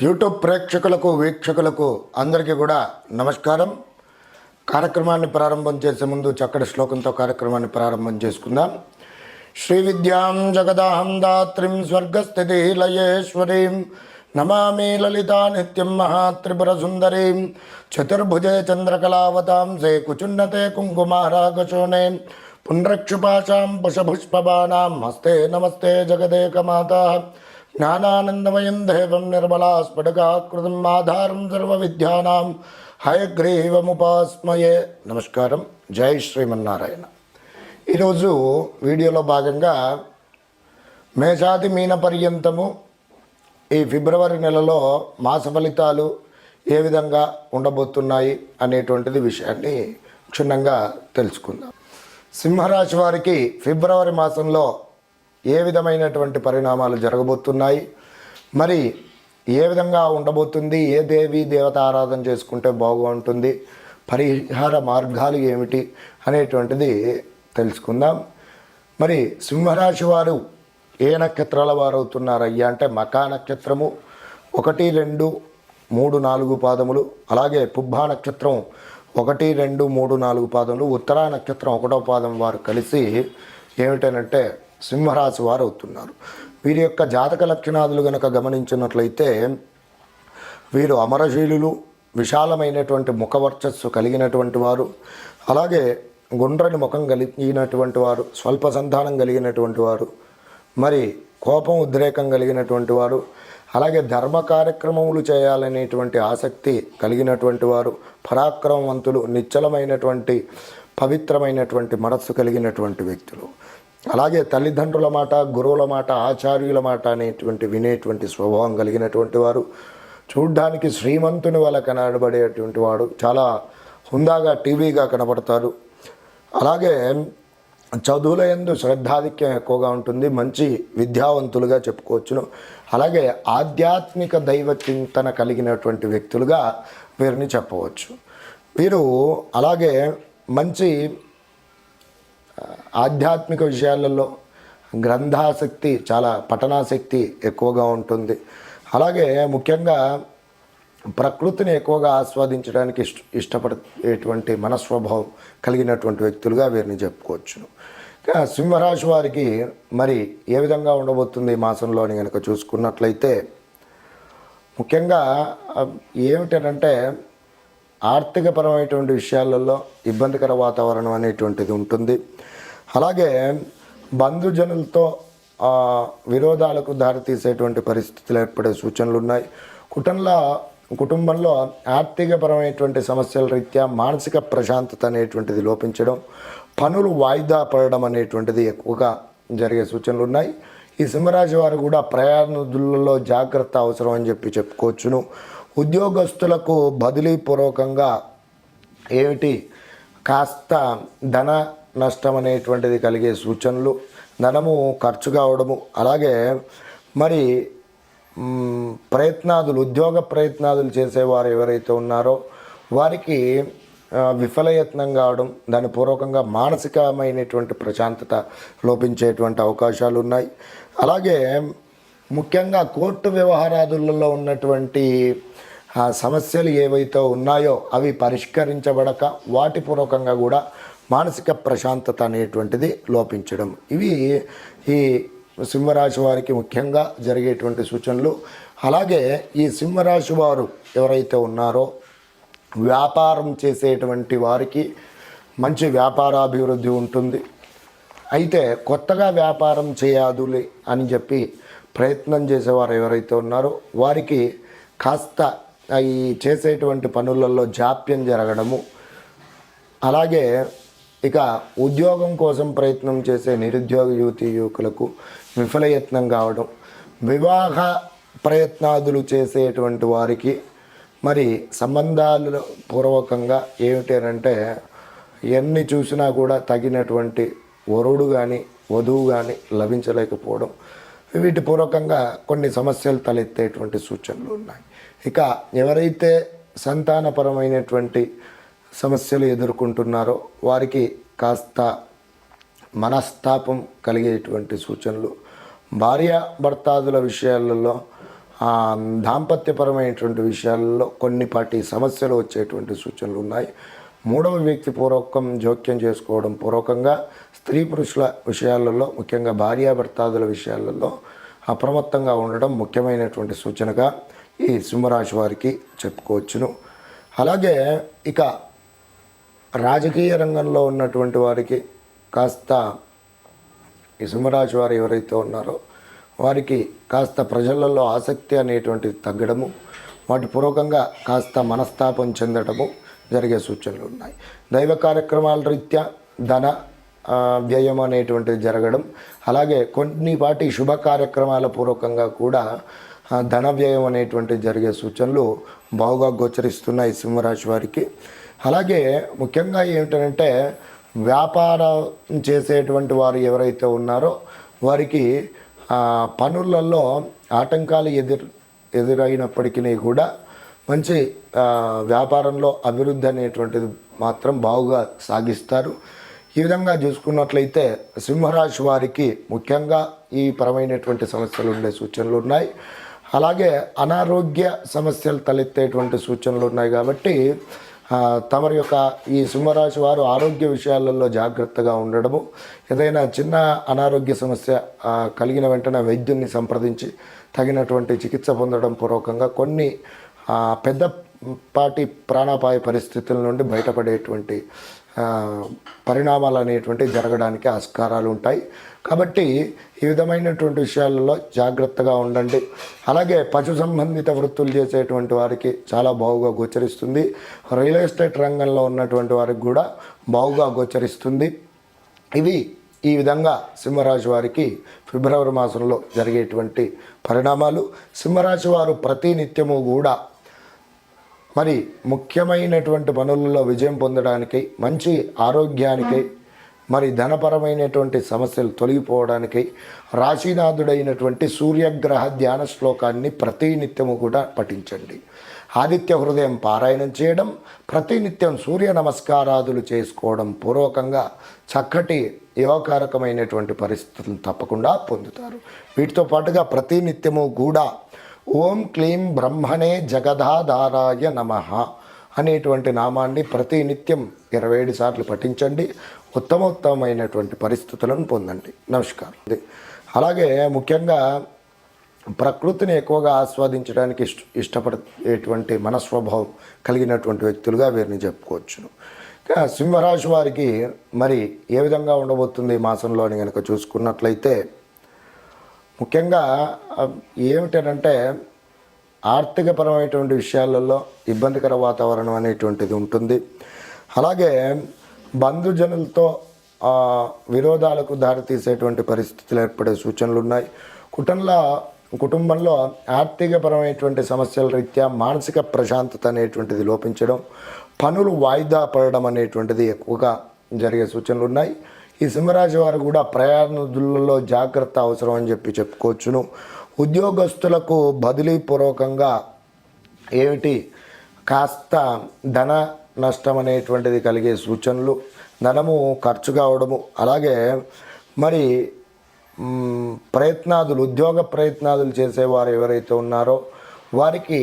YouTube ప్రేక్షకులకు వీక్షకులకు అందరికీ కూడా నమస్కారం. కార్యక్రమాన్ని ప్రారంభం చేసే ముందు చక్కటి శ్లోకంతో కార్యక్రమాన్ని ప్రారంభం చేసుకుందాం. శ్రీ విద్యాం జగదాహం దాత్రిం స్వర్గస్థితి లయేశ్వరీం నమామి లలితా నిత్యం మహాత్రిపుర సుందరీం చతుర్భుజే చంద్రకళావతాంసే కుచున్నతే కుంకుమారాగశోనే. పుండ్రక్షుపాశాం పుషపుష్పబాణాం. హస్తే నమస్తే జగదేకమాత. జ్ఞానానందమయం దేవం నిర్మలా స్ఫటికాకృతం ఆధారం సర్వవిద్యానాం హయగ్రీవముపాస్మయే నమస్కారం జై శ్రీమన్నారాయణ ఈరోజు వీడియోలో భాగంగా మేషాది మీన పర్యంతము ఈ ఫిబ్రవరి నెలలో మాస ఫలితాలు ఏ విధంగా ఉండబోతున్నాయి అనేటువంటిది విషయాన్ని క్షుణ్ణంగా తెలుసుకుందాం. సింహరాశి వారికి ఫిబ్రవరి మాసంలో ఏ విధమైనటువంటి పరిణామాలు జరగబోతున్నాయి? మరి ఏ విధంగా ఉండబోతుంది? ఏ దేవి దేవత ఆరాధన చేసుకుంటే బాగుంటుంది? పరిహార మార్గాలు ఏమిటి అనేటువంటిది తెలుసుకుందాం. మరి సింహరాశి వారు ఏ నక్షత్రాల వారు అవుతున్నారయ్యా అంటే మకా నక్షత్రము ఒకటి రెండు మూడు నాలుగు పాదములు. అలాగే పుబ్బా నక్షత్రం ఒకటి రెండు మూడు నాలుగు పాదములు. ఉత్తరా నక్షత్రం ఒకటో పాదం వారు కలిసి ఏమిటనంటే సింహరాశి వారు అవుతున్నారు. వీరి యొక్క జాతక లక్షణాదులు గనక గమనించినట్లయితే వీరు అమరశీలులు విశాలమైనటువంటి ముఖవర్చస్సు కలిగినటువంటి వారు అలాగే గుండ్రని ముఖం కలిగినటువంటి వారు స్వల్ప సంధానం కలిగినటువంటి వారు మరి కోపం ఉద్రేకం కలిగినటువంటి వారు అలాగే ధర్మ కార్యక్రమములు చేయాలనేటువంటి ఆసక్తి కలిగినటువంటి వారు పరాక్రమవంతులు నిశ్చలమైనటువంటి పవిత్రమైనటువంటి మనస్సు కలిగినటువంటి వ్యక్తులు. అలాగే తల్లిదండ్రుల మాట గురువుల మాట ఆచార్యుల మాట అనేటువంటి వినేటువంటి స్వభావం కలిగినటువంటి వారు చూడ్డానికి శ్రీమంతుని వల్ల కనబడేటువంటి వాడు చాలా హుందాగా టీవీగా కనబడతారు. అలాగే చదువుల ఎందు శ్రద్ధాధిక్యం ఎక్కువగా ఉంటుంది మంచి విద్యావంతులుగా చెప్పుకోవచ్చును. అలాగే ఆధ్యాత్మిక దైవ చింతన కలిగినటువంటి వ్యక్తులుగా వీరిని చెప్పవచ్చు. వీరు అలాగే మంచి ఆధ్యాత్మిక విషయాలలో గ్రంథాసక్తి చాలా పఠనాసక్తి ఎక్కువగా ఉంటుంది. అలాగే ముఖ్యంగా ప్రకృతిని ఎక్కువగా ఆస్వాదించడానికి ఇష్ట ఇష్టపడేటువంటి మనస్వభావం కలిగినటువంటి వ్యక్తులుగా వీరిని చెప్పుకోవచ్చును సింహరాశి వారికి మరి ఏ విధంగా ఉండబోతుంది మాసంలోని కనుక చూసుకున్నట్లయితే ముఖ్యంగా ఏమిటంటే ఆర్థికపరమైనటువంటి విషయాలలో ఇబ్బందికర వాతావరణం అనేటువంటిది ఉంటుంది. అలాగే బంధుజనులతో విరోధాలకు దారితీసేటువంటి పరిస్థితులు ఏర్పడే సూచనలు ఉన్నాయి. కుటుంబంలో కుటుంబంలో ఆర్థికపరమైనటువంటి సమస్యల రీత్యా మానసిక ప్రశాంతత అనేటువంటిది లోపించడం పనులు వాయిదా పడడం అనేటువంటిది ఎక్కువగా జరిగే సూచనలు ఉన్నాయి. ఈ సింహరాశి వారు కూడా ప్రయాణులలో జాగ్రత్త అవసరం అని చెప్పి చెప్పుకోవచ్చును. ఉద్యోగస్తులకు బదిలీ పూర్వకంగా ఏమిటి? కాస్త ధన నష్టం అనేటువంటిది కలిగే సూచనలు ధనము ఖర్చు కావడము అలాగే మరి ప్రయత్నాదులు ఉద్యోగ ప్రయత్నాదులు చేసేవారు ఎవరైతే ఉన్నారో వారికి విఫలయత్నం కావడం దాని పూర్వకంగా మానసికమైనటువంటి ప్రశాంతత లోపించేటువంటి అవకాశాలు ఉన్నాయి అలాగే ముఖ్యంగా కోర్టు వ్యవహారాదులలో ఉన్నటువంటి సమస్యలు ఏవైతే ఉన్నాయో అవి పరిష్కరించబడక వాటి పూర్వకంగా కూడా మానసిక ప్రశాంతత అనేటువంటిది లోపించడం. ఇవి ఈ సింహరాశి వారికి ముఖ్యంగా జరిగేటువంటి సూచనలు. అలాగే ఈ సింహరాశి వారు ఎవరైతే ఉన్నారో వ్యాపారం చేసేటువంటి వారికి మంచి వ్యాపారాభివృద్ధి ఉంటుంది. అయితే కొత్తగా వ్యాపారం చేయాదులే అని చెప్పి ప్రయత్నం చేసేవారు ఎవరైతే ఉన్నారో వారికి కాస్త ఈ చేసేటువంటి పనులలో జాప్యం జరగడము అలాగే ఇక ఉద్యోగం కోసం ప్రయత్నం చేసే నిరుద్యోగ యువతి యువకులకు విఫలయత్నం కావడం వివాహ ప్రయత్నాదులు చేసేటువంటి వారికి మరి సంబంధాలు పూర్వకంగా ఏమిటంటే ఎన్ని చూసినా కూడా తగినటువంటి వరుడు కానీ వధువు కానీ లభించలేకపోవడం వీటి పూర్వకంగా కొన్ని సమస్యలు తలెత్తేటువంటి సూచనలు ఉన్నాయి. ఇక ఎవరైతే సంతానపరమైనటువంటి సమస్యలు ఎదుర్కొంటున్నారో వారికి కాస్త మనస్తాపం కలిగేటువంటి సూచనలు. భార్య భర్తాదుల విషయాలలో దాంపత్యపరమైనటువంటి విషయాల్లో కొన్నిపాటి సమస్యలు వచ్చేటువంటి సూచనలు ఉన్నాయి. మూడవ వ్యక్తి పూర్వకం జోక్యం చేసుకోవడం పూర్వకంగా స్త్రీ పురుషుల విషయాలలో ముఖ్యంగా భార్యాభర్తాదుల విషయాలలో అప్రమత్తంగా ఉండడం ముఖ్యమైనటువంటి సూచనగా ఈ సింహరాశి వారికి చెప్పుకోవచ్చును. అలాగే ఇక రాజకీయ రంగంలో ఉన్నటువంటి వారికి కాస్త ఈ సింహరాశి వారు ఎవరైతే ఉన్నారో వారికి కాస్త ప్రజలలో ఆసక్తి అనేటువంటిది తగ్గడము వాటి పూర్వకంగా కాస్త మనస్తాపం చెందడము జరిగే సూచనలు ఉన్నాయి. దైవ కార్యక్రమాల రీత్యా ధన వ్యయం అనేటువంటిది జరగడం. అలాగే కొన్నిపాటి శుభ కార్యక్రమాల పూర్వకంగా కూడా ధన వ్యయం అనేటువంటిది జరిగే సూచనలు బావుగా గోచరిస్తున్నాయి సింహరాశి వారికి. అలాగే ముఖ్యంగా ఏమిటంటే వ్యాపారం చేసేటువంటి వారు ఎవరైతే ఉన్నారో వారికి పనులలో ఆటంకాలు ఎదురు ఎదురైనప్పటికీ కూడా మంచి వ్యాపారంలో అభివృద్ధి అనేటువంటిది మాత్రం బాగుగా సాగిస్తారు. ఈ విధంగా చూసుకున్నట్లయితే సింహరాశి వారికి ముఖ్యంగా ఈ పరమైనటువంటి సమస్యలు ఉండే సూచనలు ఉన్నాయి. అలాగే అనారోగ్య సమస్యలు తలెత్తేటువంటి సూచనలు ఉన్నాయి కాబట్టి తమరి యొక్క ఈ సింహరాశి వారు ఆరోగ్య విషయాలలో జాగ్రత్తగా ఉండడము ఏదైనా చిన్న అనారోగ్య సమస్య కలిగిన వెంటనే వైద్యుని సంప్రదించి తగినటువంటి చికిత్స పొందడం పూర్వకంగా కొన్ని పెద్ద పాటి ప్రాణాపాయ పరిస్థితుల నుండి బయటపడేటువంటి పరిణామాలు అనేటువంటి జరగడానికి ఆస్కారాలు ఉంటాయి. కాబట్టి ఈ విధమైనటువంటి విషయాలలో జాగ్రత్తగా ఉండండి. అలాగే పశు సంబంధిత వృత్తులు చేసేటువంటి వారికి చాలా బాగుగా గోచరిస్తుంది. రియల్ ఎస్టేట్ రంగంలో ఉన్నటువంటి వారికి కూడా బాగుగా గోచరిస్తుంది. ఇవి ఈ విధంగా సింహరాశి వారికి ఫిబ్రవరి మాసంలో జరిగేటువంటి పరిణామాలు. సింహరాశి వారు ప్రతి నిత్యము కూడా మరి ముఖ్యమైనటువంటి పనులలో విజయం పొందడానికి మంచి ఆరోగ్యానికి మరి ధనపరమైనటువంటి సమస్యలు తొలగిపోవడానికి రాశినాథుడైనటువంటి సూర్యగ్రహ ధ్యాన శ్లోకాన్ని ప్రతినిత్యము కూడా పఠించండి. ఆదిత్య హృదయం పారాయణం చేయడం ప్రతినిత్యం సూర్య నమస్కారాదులు చేసుకోవడం పూర్వకంగా చక్కటి యోగకారకమైనటువంటి పరిస్థితులను తప్పకుండా పొందుతారు. వీటితో పాటుగా ప్రతినిత్యము కూడా ఓం క్లీం బ్రహ్మణే జగదాధారాయ నమ అనేటువంటి నామాన్ని ప్రతినిత్యం ఇరవై ఏడు సార్లు పఠించండి. ఉత్తమోత్తమైనటువంటి పరిస్థితులను పొందండి. నమస్కారం. అలాగే ముఖ్యంగా ప్రకృతిని ఎక్కువగా ఆస్వాదించడానికి ఇష్ట ఇష్టపడేటువంటి మనస్వభావం కలిగినటువంటి వ్యక్తులుగా వీరిని చెప్పుకోవచ్చును. సింహరాశి వారికి మరి ఏ విధంగా ఉండబోతుంది ఈ కనుక చూసుకున్నట్లయితే ముఖ్యంగా ఏమిటంటే ఆర్థికపరమైనటువంటి విషయాలలో ఇబ్బందికర వాతావరణం అనేటువంటిది ఉంటుంది. అలాగే బంధుజనులతో విరోధాలకు దారితీసేటువంటి పరిస్థితులు ఏర్పడే సూచనలు ఉన్నాయి. కుటుంబంలో కుటుంబంలో ఆర్థికపరమైనటువంటి సమస్యల రీత్యా మానసిక ప్రశాంతత అనేటువంటిది లోపించడం పనులు వాయిదా పడడం అనేటువంటిది ఎక్కువగా జరిగే సూచనలు ఉన్నాయి. ఈ సింహరాశి వారు కూడా ప్రయాణులలో జాగ్రత్త అవసరం అని చెప్పి చెప్పుకోవచ్చును. ఉద్యోగస్తులకు బదిలీ పూర్వకంగా ఏమిటి? కాస్త ధన నష్టం అనేటువంటిది కలిగే సూచనలు ధనము ఖర్చు కావడము అలాగే మరి ప్రయత్నాదులు ఉద్యోగ ప్రయత్నాదులు చేసేవారు ఎవరైతే ఉన్నారో వారికి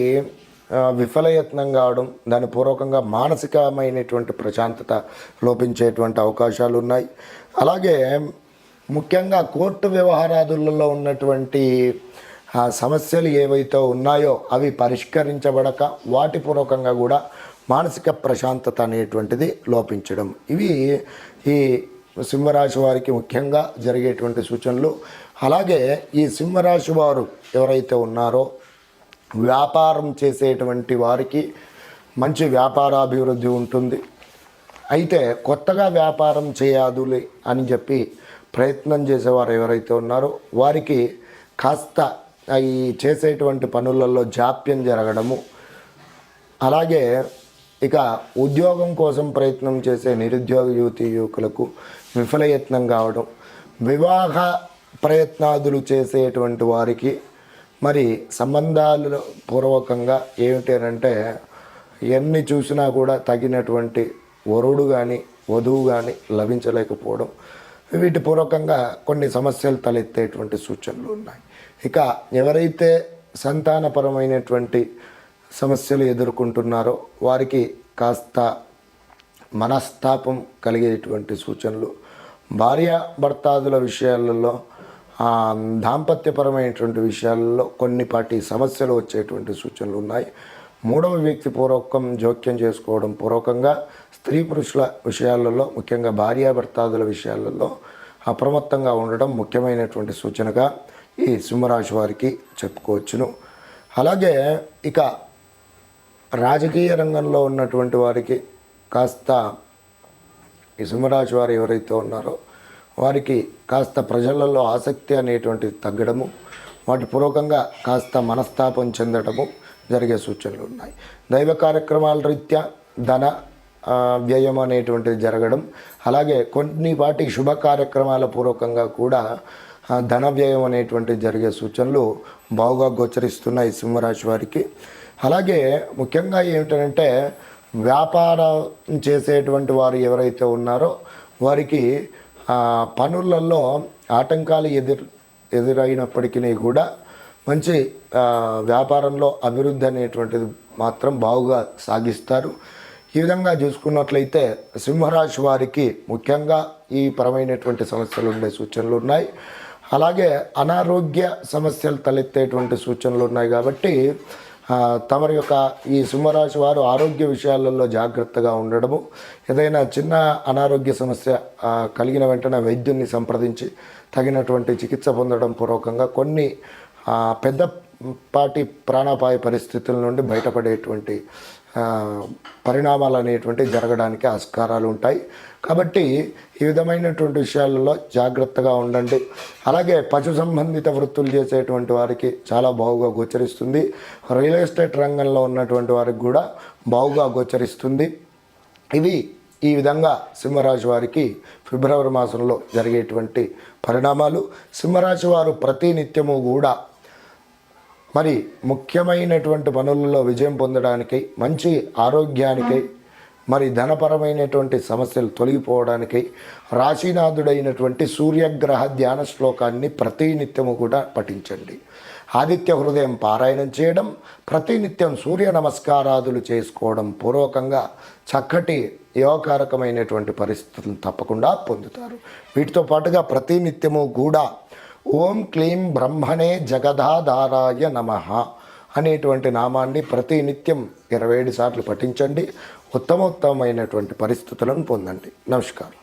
విఫలయత్నం కావడం దాని పూర్వకంగా మానసికమైనటువంటి ప్రశాంతత లోపించేటువంటి అవకాశాలు ఉన్నాయి. అలాగే ముఖ్యంగా కోర్టు వ్యవహారాదులలో ఉన్నటువంటి సమస్యలు ఏవైతే ఉన్నాయో అవి పరిష్కరించబడక వాటి పూర్వకంగా కూడా మానసిక ప్రశాంతత అనేటువంటిది లోపించడం. ఇవి ఈ సింహరాశి వారికి ముఖ్యంగా జరిగేటువంటి సూచనలు. అలాగే ఈ సింహరాశి వారు ఎవరైతే ఉన్నారో వ్యాపారం చేసేటువంటి వారికి మంచి వ్యాపారాభివృద్ధి ఉంటుంది. అయితే కొత్తగా వ్యాపారం చేయాదులే అని చెప్పి ప్రయత్నం చేసేవారు ఎవరైతే ఉన్నారో వారికి కాస్త ఈ చేసేటువంటి పనులలో జాప్యం జరగడము అలాగే ఇక ఉద్యోగం కోసం ప్రయత్నం చేసే నిరుద్యోగ యువతి యువకులకు విఫలయత్నం కావడం వివాహ ప్రయత్నాదులు చేసేటువంటి వారికి మరి సంబంధాలు పూర్వకంగా ఏమిటంటే ఎన్ని చూసినా కూడా తగినటువంటి వరుడు కానీ వధువు కానీ లభించలేకపోవడం. వీటి పూర్వకంగా కొన్ని సమస్యలు తలెత్తేటువంటి సూచనలు ఉన్నాయి. ఇక ఎవరైతే సంతానపరమైనటువంటి సమస్యలు ఎదుర్కొంటున్నారో వారికి కాస్త మనస్తాపం కలిగేటువంటి సూచనలు. భార్య భర్తాదుల విషయాలలో దాంపత్యపరమైనటువంటి విషయాలలో కొన్నిపాటి సమస్యలు వచ్చేటువంటి సూచనలు ఉన్నాయి. మూడవ వ్యక్తి పూర్వకం జోక్యం చేసుకోవడం పూర్వకంగా స్త్రీ పురుషుల విషయాలలో ముఖ్యంగా భార్యాభర్తాదుల విషయాలలో అప్రమత్తంగా ఉండడం ముఖ్యమైనటువంటి సూచనగా ఈ సింహరాశి వారికి చెప్పుకోవచ్చును. అలాగే ఇక రాజకీయ రంగంలో ఉన్నటువంటి వారికి కాస్త ఈ సింహరాశి వారు ఎవరైతే ఉన్నారో వారికి కాస్త ప్రజలలో ఆసక్తి అనేటువంటిది తగ్గడము వాటి పూర్వకంగా కాస్త మనస్తాపం చెందడము జరిగే సూచనలు ఉన్నాయి. దైవ కార్యక్రమాల రీత్యా ధన వ్యయం అనేటువంటిది జరగడం అలాగే కొన్ని వాటి శుభ కార్యక్రమాల పూర్వకంగా కూడా ధన వ్యయం అనేటువంటిది జరిగే సూచనలు బాగుగా గోచరిస్తున్నాయి సింహరాశి వారికి. అలాగే ముఖ్యంగా ఏమిటంటే వ్యాపారం చేసేటువంటి వారు ఎవరైతే ఉన్నారో వారికి పనులలో ఆటంకాలు ఎదురు ఎదురైనప్పటికీ కూడా మంచి వ్యాపారంలో అభివృద్ధి అనేటువంటిది మాత్రం బాగుగా సాగిస్తారు. ఈ విధంగా చూసుకున్నట్లయితే సింహరాశి వారికి ముఖ్యంగా ఈ పరమైనటువంటి సమస్యలు ఉండే సూచనలు ఉన్నాయి. అలాగే అనారోగ్య సమస్యలు తలెత్తేటువంటి సూచనలు ఉన్నాయి కాబట్టి తమరి యొక్క ఈ సింహరాశి వారు ఆరోగ్య విషయాలలో జాగ్రత్తగా ఉండడము ఏదైనా చిన్న అనారోగ్య సమస్య కలిగిన వెంటనే వైద్యుల్ని సంప్రదించి తగినటువంటి చికిత్స పొందడం పూర్వకంగా కొన్ని పెద్ద పెద్దపాటి ప్రాణాపాయ పరిస్థితుల నుండి బయటపడేటువంటి పరిణామాలు అనేటువంటివి జరగడానికి ఆస్కారాలు ఉంటాయి. కాబట్టి ఈ విధమైనటువంటి విషయాలలో జాగ్రత్తగా ఉండండి. అలాగే పశు సంబంధిత వృత్తులు చేసేటువంటి వారికి చాలా బాగుగా గోచరిస్తుంది. రియల్ ఎస్టేట్ రంగంలో ఉన్నటువంటి వారికి కూడా బాగుగా గోచరిస్తుంది. ఇవి ఈ విధంగా సింహరాశి వారికి ఫిబ్రవరి మాసంలో జరిగేటువంటి పరిణామాలు. సింహరాశి వారు ప్రతి నిత్యము కూడా మరి ముఖ్యమైనటువంటి పనులలో విజయం పొందడానికి మంచి ఆరోగ్యానికి మరి ధనపరమైనటువంటి సమస్యలు తొలగిపోవడానికి రాశీనాథుడైనటువంటి సూర్యగ్రహ ధ్యాన శ్లోకాన్ని ప్రతినిత్యము కూడా పఠించండి. ఆదిత్య హృదయం పారాయణం చేయడం ప్రతినిత్యం సూర్య నమస్కారాదులు చేసుకోవడం పూర్వకంగా చక్కటి యోగకారకమైనటువంటి పరిస్థితులను తప్పకుండా పొందుతారు. వీటితో పాటుగా ప్రతినిత్యము కూడా ఓం క్లీం బ్రహ్మణే జగదాధారాయ నమ అనేటువంటి నామాన్ని ప్రతినిత్యం ఇరవై ఏడు సార్లు పఠించండి. ఉత్తమోత్తమైనటువంటి పరిస్థితులను పొందండి. నమస్కారం.